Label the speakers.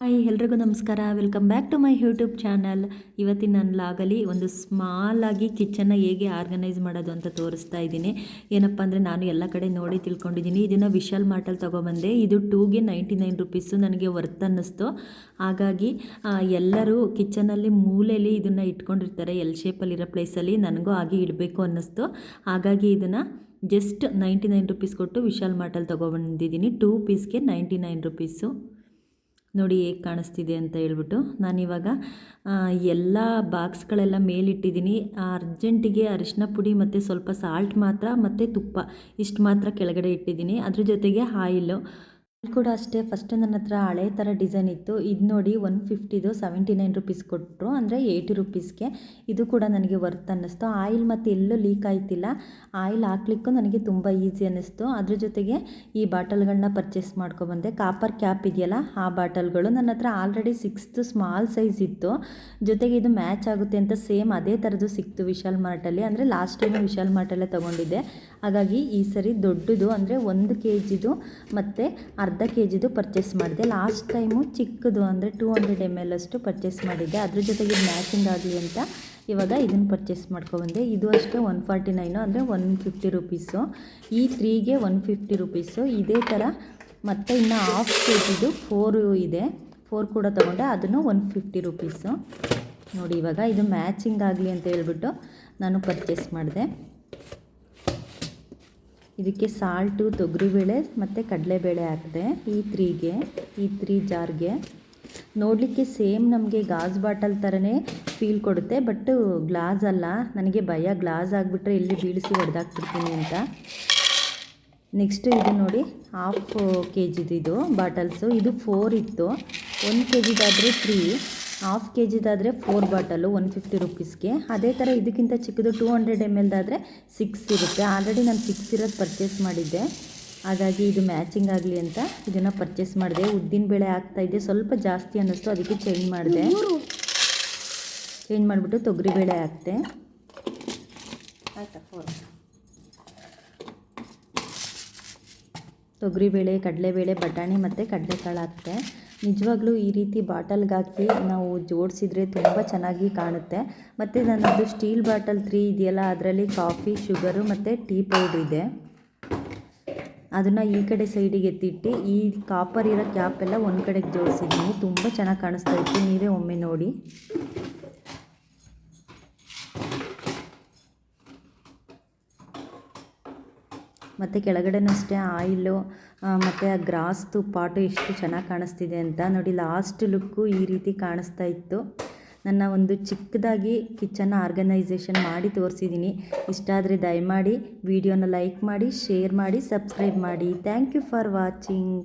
Speaker 1: Hi, ಎಲ್ರಿಗೂ ನಮಸ್ಕಾರ. Welcome back to my YouTube channel ಇವತ್ತಿನ ನನ್ನ ಲಾಗಲಿ ಒಂದು ಸ್ಮಾಲ್ ಆಗಿ ಕಿಚನ್ನ ಹೇಗೆ ಆರ್ಗನೈಸ್ ಮಾಡೋದು ಅಂತ ತೋರಿಸ್ತಾ ಇದ್ದೀನಿ. ಏನಪ್ಪ ಅಂದರೆ ನಾನು ಎಲ್ಲ ಕಡೆ ನೋಡಿ ತಿಳ್ಕೊಂಡಿದ್ದೀನಿ. ಇದನ್ನು ವಿಶಾಲ್ ಮಾರ್ಟಲ್ಲಿ ತೊಗೊಬಂದೆ. ಇದು ಟೂಗೆ ನೈಂಟಿ ನೈನ್ ರುಪೀಸು ನನಗೆ ವರ್ತ್ ಅನ್ನಿಸ್ತು. ಹಾಗಾಗಿ ಎಲ್ಲರೂ ಕಿಚನಲ್ಲಿ ಮೂಲೆಯಲ್ಲಿ ಇದನ್ನು ಇಟ್ಕೊಂಡಿರ್ತಾರೆ. ಎಲ್ ಶೇಪಲ್ಲಿರೋ ಪ್ಲೇಸಲ್ಲಿ ನನಗೂ ಹಾಗೆ ಇಡಬೇಕು ಅನ್ನಿಸ್ತು. ಹಾಗಾಗಿ ಇದನ್ನು ಜಸ್ಟ್ ನೈಂಟಿ ನೈನ್ ರುಪೀಸ್ ಕೊಟ್ಟು ವಿಶಾಲ್ ಮಾರ್ಟಲ್ಲಿ ತೊಗೊಬಂದಿದ್ದೀನಿ. ಟೂ ಪೀಸ್ಗೆ ನೈಂಟಿ ನೈನ್ ರುಪೀಸು ನೋಡಿ ಹೇಗೆ ಕಾಣಿಸ್ತಿದೆ ಅಂತ ಹೇಳ್ಬಿಟ್ಟು ನಾನಿವಾಗ ಎಲ್ಲ ಬಾಕ್ಸ್ಗಳೆಲ್ಲ ಮೇಲಿಟ್ಟಿದ್ದೀನಿ. ಅರ್ಜೆಂಟಿಗೆ ಅರಿಶಿನ ಪುಡಿ ಮತ್ತು ಸ್ವಲ್ಪ ಸಾಲ್ಟ್ ಮಾತ್ರ ಮತ್ತು ತುಪ್ಪ ಇಷ್ಟು ಮಾತ್ರ ಕೆಳಗಡೆ ಇಟ್ಟಿದ್ದೀನಿ. ಅದ್ರ ಜೊತೆಗೆ ಆಯಿಲು. ಕೂಡ ಅಷ್ಟೇ ಫಸ್ಟ್ ನನ್ನ ಹತ್ರ ಹಳೆ ಥರ ಡಿಸೈನ್ ಇತ್ತು. ಇದು ನೋಡಿ ಒನ್ ಫಿಫ್ಟಿದು ಸೆವೆಂಟಿ ನೈನ್ ರುಪೀಸ್ ಕೊಟ್ಟರು ಅಂದರೆ ಏಯ್ಟಿ ರುಪೀಸ್ಗೆ ಇದು ಕೂಡ ನನಗೆ ವರ್ತ್ ಅನ್ನಿಸ್ತು. ಆಯಿಲ್ ಮತ್ತು ಎಲ್ಲೂ ಲೀಕ್ ಆಯ್ತಿಲ್ಲ. ಆಯಿಲ್ ಹಾಕ್ಲಿಕ್ಕೂ ನನಗೆ ತುಂಬ ಈಸಿ ಅನ್ನಿಸ್ತು. ಅದ್ರ ಜೊತೆಗೆ ಈ ಬಾಟಲ್ಗಳನ್ನ ಪರ್ಚೇಸ್ ಮಾಡ್ಕೊಬಂದೆ. ಕಾಪರ್ ಕ್ಯಾಪ್ ಇದೆಯಲ್ಲ, ಆ ಬಾಟಲ್ಗಳು ನನ್ನ ಹತ್ರ ಆಲ್ರೆಡಿ ಸಿಕ್ಸ್ತ್ ಸ್ಮಾಲ್ ಸೈಜ್ ಇತ್ತು. ಜೊತೆಗೆ ಇದು ಮ್ಯಾಚ್ ಆಗುತ್ತೆ ಅಂತ ಸೇಮ್ ಅದೇ ಥರದ್ದು ಸಿಕ್ತು ವಿಶಾಲ್ ಮಾರ್ಟಲ್ಲಿ. ಅಂದರೆ ಲಾಸ್ಟ್ ಟೈಮು ವಿಶಾಲ್ ಮಾರ್ಟಲ್ಲೇ ತೊಗೊಂಡಿದ್ದೆ. ಹಾಗಾಗಿ ಈ ಸರಿ ದೊಡ್ಡದು ಅಂದರೆ ಒಂದು ಕೆ ಜಿದು ಮತ್ತು ಅರ್ಧ ಕೆ ಜಿದು ಪರ್ಚೇಸ್ ಮಾಡಿದೆ ಲಾಸ್ಟ್ ಟೈಮು ಚಿಕ್ಕದು ಅಂದರೆ ಟೂ ಹಂಡ್ರೆಡ್ ಎಂ ಎಲ್ ಅಷ್ಟು ಪರ್ಚೇಸ್ ಮಾಡಿದ್ದೆ. ಅದ್ರ ಜೊತೆಗೆ ಮ್ಯಾಚಿಂಗ್ ಆಗಲಿ ಅಂತ ಇವಾಗ ಇದನ್ನು ಪರ್ಚೇಸ್ ಮಾಡ್ಕೊಬಂದೆ ಇದು ಅಷ್ಟೇ ಒನ್ ಫಾರ್ಟಿ ನೈನು ಅಂದರೆ ಒನ್ ಫಿಫ್ಟಿ ರುಪೀಸು ಈ ತ್ರೀಗೆ ಒನ್ ಫಿಫ್ಟಿ ರುಪೀಸು ಇದೇ ಥರ ಮತ್ತು ಇನ್ನು ಹಾಫ್ ಕೆ ಜಿದು ಫೋರು ಇದೆ. ಫೋರ್ ಕೂಡ ತೊಗೊಂಡೆ. ಅದನ್ನು ಒನ್ ಫಿಫ್ಟಿ ರುಪೀಸು ನೋಡಿ ಇವಾಗ ಇದು ಮ್ಯಾಚಿಂಗ್ ಆಗಲಿ ಅಂತ ಹೇಳ್ಬಿಟ್ಟು ನಾನು ಪರ್ಚೇಸ್ ಮಾಡಿದೆ. ಇದಕ್ಕೆ ಸಾಲ್ಟು, ತೊಗರಿಬೇಳೆ ಮತ್ತು ಕಡಲೆಬೇಳೆ ಹಾಕಿದೆ, ಈ ತ್ರೀಗೆ, ಈ ತ್ರೀ ಜಾರ್ಗೆ. ನೋಡಲಿಕ್ಕೆ ಸೇಮ್ ನಮಗೆ ಗಾಜ್ ಬಾಟಲ್ ಥರನೇ ಫೀಲ್ ಕೊಡುತ್ತೆ, ಬಟ್ ಗ್ಲಾಸ್ ಅಲ್ಲ. ನನಗೆ ಭಯ, ಗ್ಲಾಸ್ ಆಗಿಬಿಟ್ರೆ ಇಲ್ಲಿ ಬೀಳಿಸಿ ಹೊಡೆದಾಕ್ಬಿಡ್ತೀನಿ ಅಂತ. ನೆಕ್ಸ್ಟ್ ಇದು ನೋಡಿ, ಹಾಫ್ ಕೆ ಜಿದು ಇದು ಬಾಟಲ್ಸು. ಇದು ಫೋರ್ ಇತ್ತು. ಒಂದು ಕೆ ಜಿದಾದರೆ ತ್ರೀ ಹಾಫ್ ಕೆ ಜಿದಾದರೆ ಫೋರ್ ಬಾಟಲು ಒನ್ ಫಿಫ್ಟಿ ರುಪೀಸ್ಗೆ ಅದೇ ಥರ ಇದಕ್ಕಿಂತ ಚಿಕ್ಕದು ಟೂ ಹಂಡ್ರೆಡ್ ಎಂ ಎಲ್ದಾದರೆ ಸಿಕ್ಸ್ ಇರುತ್ತೆ. ಆಲ್ರೆಡಿ ನಾನು ಸಿಕ್ಸ್ ಇರೋದು ಪರ್ಚೇಸ್ ಮಾಡಿದ್ದೆ. ಹಾಗಾಗಿ ಇದು ಮ್ಯಾಚಿಂಗ್ ಆಗಲಿ ಅಂತ ಇದನ್ನು ಪರ್ಚೇಸ್ ಮಾಡಿದೆ. ಉದ್ದಿನ ಬೇಳೆ ಇದೆ ಸ್ವಲ್ಪ ಜಾಸ್ತಿ ಅನ್ನಿಸ್ತು. ಅದಕ್ಕೆ ಚೇಂಜ್ ಮಾಡಿದೆ. ಚೇಂಜ್ ಮಾಡಿಬಿಟ್ಟು ತೊಗರಿಬೇಳೆ ಹಾಕ್ತೆ ಆಯ್ತಾ ಫೋರ್ ತೊಗರಿಬೇಳೆ ಕಡಲೆಬೇಳೆ ಬಟಾಣಿ ಮತ್ತು ಕಡಲೆಕಾಳು ಹಾಕ್ತೆ ನಿಜವಾಗ್ಲೂ ಈ ರೀತಿ ಬಾಟಲ್ಗೆ ಹಾಕಿ ನಾವು ಜೋಡಿಸಿದ್ರೆ ತುಂಬ ಚೆನ್ನಾಗಿ ಕಾಣುತ್ತೆ. ಮತ್ತು ನನ್ನದು ಸ್ಟೀಲ್ ಬಾಟಲ್ ತ್ರೀ ಇದೆಯಲ್ಲ, ಅದರಲ್ಲಿ ಕಾಫಿ, ಶುಗರು ಮತ್ತು ಟೀ ಪೌಡ್ರ್ ಇದೆ. ಅದನ್ನು ಈ ಕಡೆ ಸೈಡಿಗೆ ಎತ್ತಿಟ್ಟು, ಈ ಕಾಪರ್ ಇರೋ ಕ್ಯಾಪ್ ಎಲ್ಲ ಒಂದು ಕಡೆಗೆ ಜೋಡಿಸಿದ್ದೀನಿ. ತುಂಬ ಚೆನ್ನಾಗಿ ಕಾಣಿಸ್ತಾ ಇತ್ತು, ನೀವೇ ಒಮ್ಮೆ ನೋಡಿ. ಮತ್ತು ಕೆಳಗಡೆನೂ ಅಷ್ಟೇ ಆಯಿಲು ಮತ್ತು ಆ ಗ್ರಾಸ್ದು ಪಾಟು ಎಷ್ಟು ಚೆನ್ನಾಗಿ ಕಾಣಿಸ್ತಿದೆ ಅಂತ ನೋಡಿ ಲಾಸ್ಟ್ ಲುಕ್ಕು ಈ ರೀತಿ ಕಾಣಿಸ್ತಾ ಇತ್ತು. ನನ್ನ ಒಂದು ಚಿಕ್ಕದಾಗಿ ಕಿಚನ್ ಆರ್ಗನೈಸೇಷನ್ ಮಾಡಿ ತೋರಿಸಿದ್ದೀನಿ. ಇಷ್ಟ ಆದರೆ ದಯಮಾಡಿ ವಿಡಿಯೋನ ಲೈಕ್ ಮಾಡಿ, ಶೇರ್ ಮಾಡಿ, ಸಬ್ಸ್ಕ್ರೈಬ್ ಮಾಡಿ. Thank you for watching.